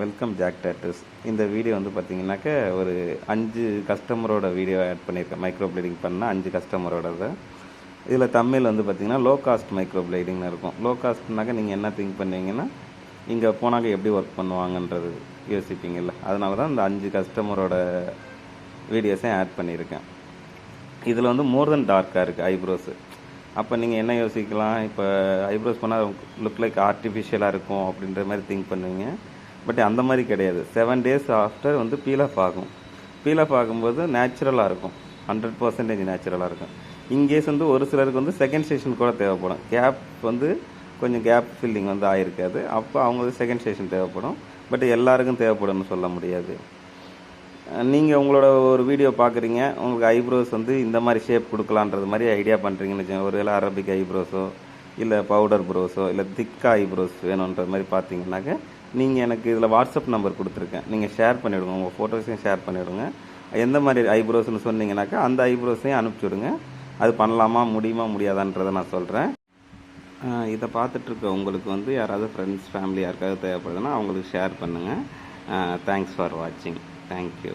Welcome jack டேட்டர்ஸ் இந்த video வந்து பார்த்தீங்கன்னாக்க ஒரு அஞ்சு கஸ்டமரோட வீடியோ ஆட் பண்ணியிருக்கேன் மைக்ரோ பிளேடிங் பண்ண அஞ்சு கஸ்டமரோடது இதில் தமிழ் வந்து பார்த்தீங்கன்னா லோ காஸ்ட் மைக்ரோ பிளேடிங்னு இருக்கும் லோ காஸ்ட்னாக்க நீங்கள் என்ன திங்க் பண்ணுவீங்கன்னா இங்கே போனாக்க எப்படி ஒர்க் பண்ணுவாங்கன்றது யோசிப்பீங்கல்ல. அதனால தான் இந்த அஞ்சு கஸ்டமரோட வீடியோஸையும் ஆட் பண்ணியிருக்கேன் இதில் வந்து மோர் தென் டார்க்காக இருக்குது ஐப்ரோஸு அப்போ நீங்கள் என்ன யோசிக்கலாம்? இப்போ ஐப்ரோஸ் பண்ணால் லுக் லைக் ஆர்டிஃபிஷியலாக இருக்கும் அப்படின்ற மாதிரி திங்க் பண்ணுவீங்க. பட் அந்த மாதிரி கிடையாது. செவன் டேஸ் ஆஃப்டர் வந்து பீல் ஆஃப் ஆகும். பீல் ஆஃப் ஆகும்போது நேச்சுரலாக இருக்கும். ஹண்ட்ரட் பர்சன்டேஜ் நேச்சுரலாக இருக்கும். இன்கேஸ் வந்து ஒரு சிலருக்கு வந்து செகண்ட் ஸ்டேஷன் கூட தேவைப்படும். கேப் வந்து கொஞ்சம் கேப் ஃபில்லிங் வந்து ஆயிருக்காது. அப்போ அவங்களுக்கு செகண்ட் ஸ்டேஷன் தேவைப்படும். பட் எல்லாருக்கும் தேவைப்படும்னு சொல்ல முடியாது. நீங்கள் உங்களோட ஒரு வீடியோ பார்க்குறீங்க. உங்களுக்கு ஐப்ரோஸ் வந்து இந்த மாதிரி ஷேப் கொடுக்கலான்றது மாதிரி ஐடியா பண்ணுறீங்கன்னு வச்சுக்கோங்க. ஒரு வேளை அரபிக் ஐப்ரோஸோ இல்லை பவுடர் ப்ரோஸோ இல்லை திக்கா ஐப்ரோஸ் வேணுன்ற மாதிரி பார்த்தீங்கன்னாக்க நீங்கள் எனக்கு இதில் வாட்ஸ்அப் நம்பர் கொடுத்துருக்கேன். நீங்கள் ஷேர் பண்ணிவிடுங்க உங்கள் ஃபோட்டோஸையும் ஷேர் பண்ணிவிடுங்க எந்த மாதிரி ஐப்ரோஸ்னு சொன்னீங்கன்னாக்கா அந்த ஐப்ரோஸையும் அனுப்பிச்சி விடுங்க அது பண்ணலாமா முடியுமா முடியாதான்றதை நான் சொல்கிறேன் இதை பார்த்துட்ருக்க உங்களுக்கு வந்து யாராவது ஃப்ரெண்ட்ஸ் ஃபேமிலி யாருக்காவது தேவைப்படுதுன்னா அவங்களுக்கு ஷேர் பண்ணுங்கள் தேங்க்ஸ் ஃபார் வாட்சிங் தேங்க்யூ